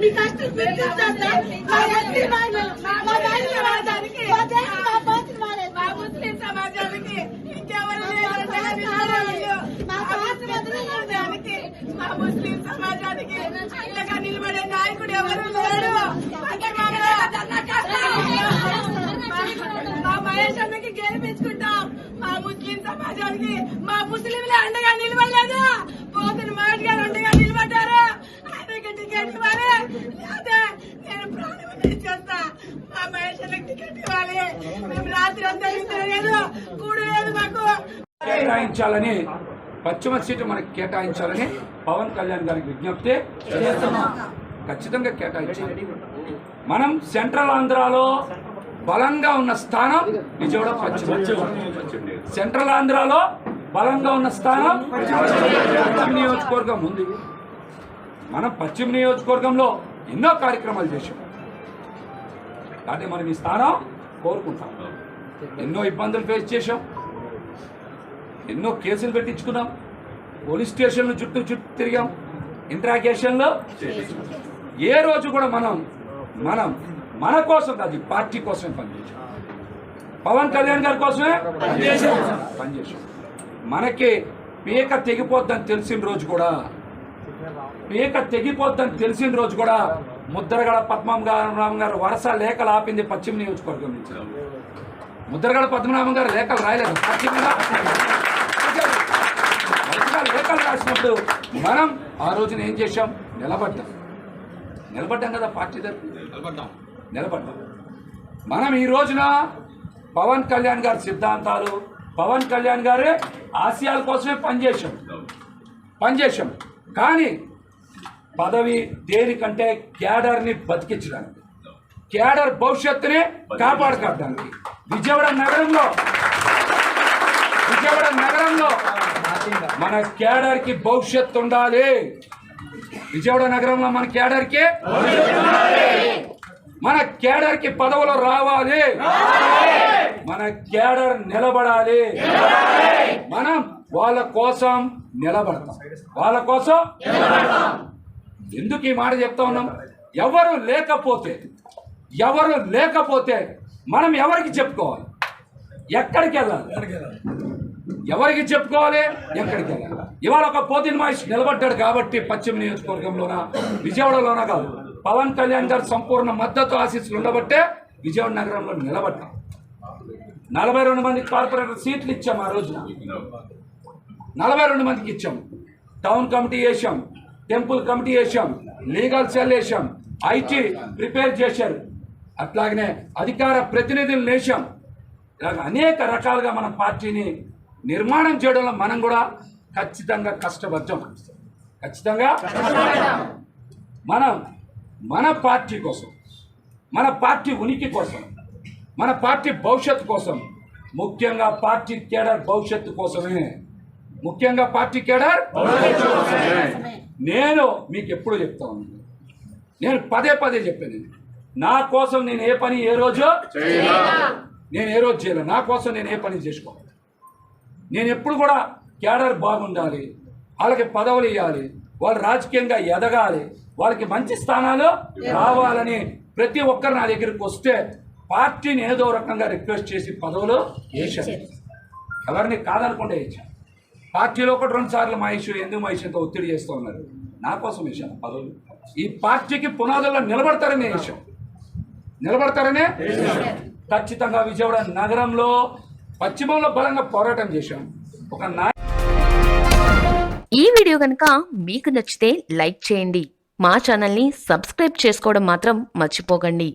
మీ కష్టం ముస్లిం సమాజానికి ఇంకెవరు. మా ముస్లిం సమాజానికి అండగా నిలబడే నాయకుడు ఎవరు లేడు. మా మహేష్ అన్నకి గెలిపించుకుంటాం. మా ముస్లిం సమాజానికి మా ముస్లింలే అండగా నిలబడలేదు పోతున్న మహేష్ గారు అండగా నిలబడ్డారు ఆయనకి టికెట్ ఇవ్వాలి లేదా నేను ప్రాణం చేస్తా మా మహేష్ అన్నకి టికెట్ ఇవ్వాలి మేము రాత్రి అంతా లేదు కూడు లేదు మాకు కేటాయించాలని పశ్చిమ సీటు మనకి కేటాయించాలని పవన్ కళ్యాణ్ గారికి విజ్ఞప్తి చేస్తున్నాం. ఖచ్చితంగా కేటాయించాలి. మనం సెంట్రల్ ఆంధ్రాలో బలంగా ఉన్న స్థానం విజయవాడ పశ్చిమ సెంట్రల్ ఆంధ్రాలో బలంగా ఉన్న స్థానం పశ్చిమ నియోజకవర్గం ఉంది. మనం పశ్చిమ నియోజకవర్గంలో ఎన్నో కార్యక్రమాలు చేశాం. కాబట్టి మనం ఈ స్థానం కోరుకుంటాం. ఎన్నో ఇబ్బందులు ఫేస్ చేశాం. ఎన్నో కేసులు పెట్టించుకున్నాం. పోలీస్ స్టేషన్లు చుట్టూ చుట్టూ తిరిగాం. ఇంట్రాగేషన్లో ఏ రోజు కూడా మనం మనం మన కోసం కాదు పార్టీ కోసమే పనిచేసాం పవన్ కళ్యాణ్ గారి కోసమే పనిచేసాం పనిచేసాం మనకి పీక తెగిపోద్దని తెలిసిన రోజు కూడా పీక తెగిపోద్దని తెలిసిన రోజు కూడా ముద్రగడ పద్మం గారు రామ్ గారు వరుస లేఖలు ఆపింది పశ్చిమ నియోజకవర్గం నుంచి. ముద్రగడ పద్మనాభం గారు లేఖలు రాయలేదు. లేఖలు రాసినప్పుడు మనం ఆ రోజున ఏం చేశాం? నిలబడ్డాం. నిలబడ్డాం కదా పార్టీ దగ్గర? నిలబడ్డాం. మనం ఈ రోజున పవన్ కళ్యాణ్ గారి సిద్ధాంతాలు పవన్ కళ్యాణ్ గారి ఆశయాల కోసమే పనిచేశాం. పనిచేశాం. కానీ పదవి దేనికంటే క్యాడర్ని బతికించడానికి. క్యాడర్ భవిష్యత్తుని కాపాడుకోవడానికి. విజయవాడ నగరంలో. విజయవాడ నగరంలో. మన క్యాడర్కి భవిష్యత్తు ఉండాలి. విజయవాడ నగరంలో మన క్యాడర్కి మన క్యాడర్కి పదవులు రావాలి. మన క్యాడర్ నిలబడాలి. మనం వాళ్ళ కోసం నిలబడతాం. వాళ్ళ కోసం ఎందుకు ఈ మాట చెప్తా ఉన్నాం? ఎవరు లేకపోతే ఎవరు లేకపోతే మనం ఎవరికి చెప్పుకోవాలి? ఎక్కడికి వెళ్ళాలి? ఎవరికి చెప్పుకోవాలి? ఎక్కడికి వెళ్ళాలి? ఇవాళ ఒక పోతిన్ మహేష్ నిలబడ్డాడు కాబట్టి పశ్చిమ నియోజకవర్గంలోన విజయవాడలోన కాదు. పవన్ కళ్యాణ్ గారు సంపూర్ణ మద్దతు ఆశీస్సులు ఉండబట్టే విజయవాడ నగరంలో నిలబడ్డాం. నలభై రెండు మందికి కార్పొరేటర్ సీట్లు ఇచ్చాము ఆ రోజున. నలభై రెండు మందికి ఇచ్చాం. టౌన్ కమిటీ వేసాము టెంపుల్ కమిటీ వేసాం లీగల్ సెల్ వేసాం ఐటీ ప్రిపేర్ చేశారు. అట్లాగనే అధికార ప్రతినిధులు వేసాం ఇలాగ అనేక రకాలుగా మన పార్టీని నిర్మాణం చేయడంలో మనం కూడా ఖచ్చితంగా కష్టపడ్డాం. ఖచ్చితంగా మనం మన పార్టీ కోసం మన పార్టీ ఉనికి కోసం మన పార్టీ భవిష్యత్తు కోసం ముఖ్యంగా పార్టీ కేడర్ భవిష్యత్తు కోసమే. ముఖ్యంగా పార్టీ కేడర్ నేను మీకు ఎప్పుడు చెప్తా ఉన్నాను. నేను పదే పదే చెప్పాను. నా కోసం నేను ఏ పని ఏ రోజు నేను ఏ రోజు చేయలేదు నా కోసం నేను ఏ పని చేసుకోవాలి నేను ఎప్పుడు కూడా క్యాడర్ బాగుండాలి వాళ్ళకి పదవులు ఇవ్వాలి వాళ్ళు రాజకీయంగా ఎదగాలి వాళ్ళకి మంచి స్థానాలు రావాలని ప్రతి ఒక్కరు నా దగ్గరికి వస్తే పార్టీని ఏదో రకంగా రిక్వెస్ట్ చేసి పదవులు వేశాను ఎవరిని కాదనకుండా వేసాను పార్టీలో ఒకటి రెండు సార్లు మహేష్ ఎందుకు మహేష్ ఇంత ఒత్తిడి చేస్తూ ఉన్నారు? నా కోసం వేశాను పదవులు. ఈ పార్టీకి పునాదుల్లో నిలబడతారనే వేశాం నిలబడతారనే? ఖచ్చితంగా విజయవాడ నగరంలో పశ్చిమంలో బలంగా పోరాటం చేశాం. ఒక నా ఈ వీడియో కనుక మీకు నచ్చితే లైక్ చేయండి. మా ఛానల్ని సబ్స్క్రైబ్ చేసుకోవడం మాత్రం మర్చిపోకండి.